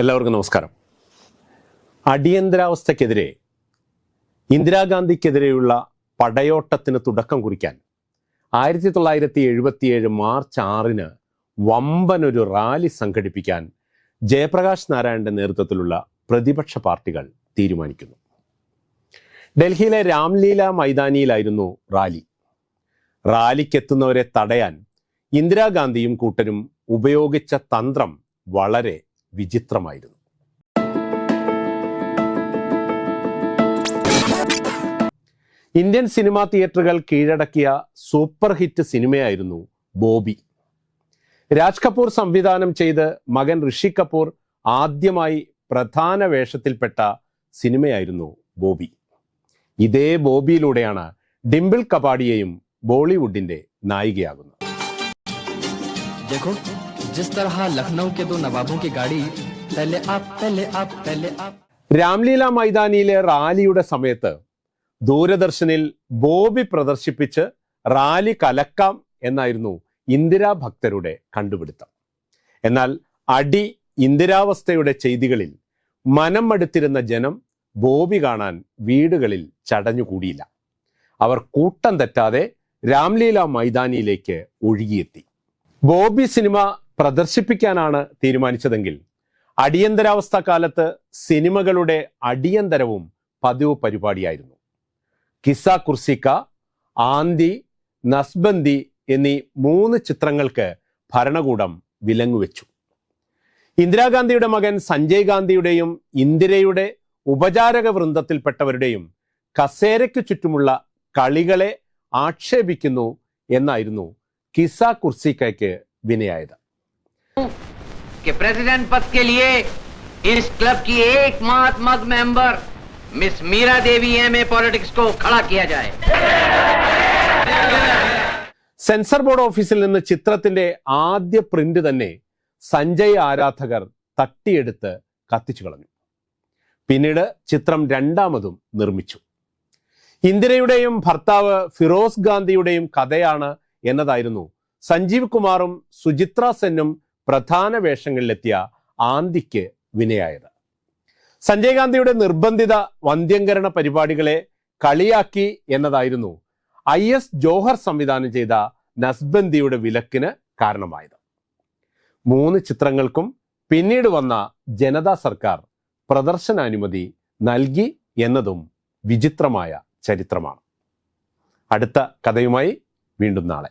എല്ലാവർക്കും നമസ്കാരം. അടിയന്തരാവസ്ഥക്കെതിരെ ഇന്ദിരാഗാന്ധിക്കെതിരെയുള്ള പടയോട്ടത്തിന് തുടക്കം കുറിക്കാൻ ആയിരത്തി തൊള്ളായിരത്തി എഴുപത്തിയേഴ് മാർച്ച് ആറിന് വമ്പനൊരു റാലി സംഘടിപ്പിക്കാൻ ജയപ്രകാശ് നാരായണന്റെ നേതൃത്വത്തിലുള്ള പ്രതിപക്ഷ പാർട്ടികൾ തീരുമാനിക്കുന്നു. ഡൽഹിയിലെ രാംലീല മൈതാനിയിലായിരുന്നു റാലി. റാലിക്കെത്തുന്നവരെ തടയാൻ ഇന്ദിരാഗാന്ധിയും കൂട്ടരും ഉപയോഗിച്ച തന്ത്രം വളരെ വിചിത്രമായിരുന്നു. ഇന്ത്യൻ സിനിമാ തിയേറ്ററുകൾ കീഴടക്കിയ സൂപ്പർ ഹിറ്റ് സിനിമയായിരുന്നു ബോബി. രാജ് കപൂർ സംവിധാനം ചെയ്ത് മകൻ ഋഷി കപൂർ ആദ്യമായി പ്രധാന വേഷത്തിൽപ്പെട്ട സിനിമയായിരുന്നു ബോബി. ഇതേ ബോബിയിലൂടെയാണ് ഡിംപിൾ കപാഡിയയും ബോളിവുഡിന്റെ നായികയാകുന്നത്. जिस तरह लखनऊ के दो नवाबों की गाड़ी पहले आप पहले आप पहले आप രാംലീല മൈതാനിയിലെ റാലിയുടെ സമയത്ത് ദൂരദർശനിൽ ബോബി പ്രദർശിപ്പിച്ച് റാലി കലക്കാം എന്നായിരുന്നു ഇന്ദിരാ ഭക്തരുടെ കണ്ടുപിടുത്തം എന്നാൽ അടി ഇന്ദിരാവസ്ഥയുടെ ചെയ്തികളിൽ മനം മടുത്തിരുന്ന ജനം ബോബി കാണാൻ വീടുകളിൽ ചടഞ്ഞുകൂടിയില്ല അവർ കൂട്ടം തെറ്റാതെ രാംലീല മൈതാനിയിലേക്ക് ഒഴുകിയെത്തി ബോബി സിനിമ പ്രദർശിപ്പിക്കാനാണ് തീരുമാനിച്ചതെങ്കിൽ അടിയന്തരാവസ്ഥ കാലത്ത് സിനിമകളുടെ അടിയന്തരവും പതിവ് പരിപാടിയായിരുന്നു. കിസ കുർസിക്ക ആന്തി നസ്ബന്തി എന്നീ മൂന്ന് ചിത്രങ്ങൾക്ക് ഭരണകൂടം വിലങ്ങുവെച്ചു. ഇന്ദിരാഗാന്ധിയുടെ മകൻ സഞ്ജയ് ഗാന്ധിയുടെയും ഇന്ദിരയുടെ ഉപചാരക വൃന്ദത്തിൽപ്പെട്ടവരുടെയും കസേരയ്ക്ക് ചുറ്റുമുള്ള കളികളെ ആക്ഷേപിക്കുന്നു എന്നായിരുന്നു കിസ കുർസിക്കയ്ക്ക് വിനയായത്. कि प्रेसिडेंट पद के लिए इस क्लब की एकमात्र मग member miss Meera Devi M A politics को खड़ा किया जाए സെൻസർ ബോർഡ് ഓഫീസിൽ നിന്ന് ചിത്രത്തിന്റെ ആദ്യ പ്രിന്റ് തന്നെ സഞ്ജയ് ആരാധകർ തട്ടിയെടുത്ത് കത്തിച്ചു കളഞ്ഞു പിന്നീട് ചിത്രം രണ്ടാമതും നിർമ്മിച്ചു ഇന്ദിരയുടെയും ഭർത്താവ് ഫിറോസ് ഗാന്ധിയുടെയും കഥയാണ് എന്നതായിരുന്നു സഞ്ജീവ് കുമാറും സുചിത്ര സെന്നും പ്രധാന വേഷങ്ങളിലെത്തിയ ആന്തിക്ക് വിനയായത്. സഞ്ജയ് ഗാന്ധിയുടെ നിർബന്ധിത വന്ധ്യംകരണ പരിപാടികളെ കളിയാക്കി എന്നതായിരുന്നു ഐ എസ് ജോഹർ സംവിധാനം ചെയ്ത നസ്ബന്ദിയുടെ വിലക്കിന് കാരണമായത്. മൂന്ന് ചിത്രങ്ങൾക്കും പിന്നീട് വന്ന ജനതാ സർക്കാർ പ്രദർശനാനുമതി നൽകി എന്നതും വിചിത്രമായ ചരിത്രമാണ്. അടുത്ത കഥയുമായി വീണ്ടും നാളെ.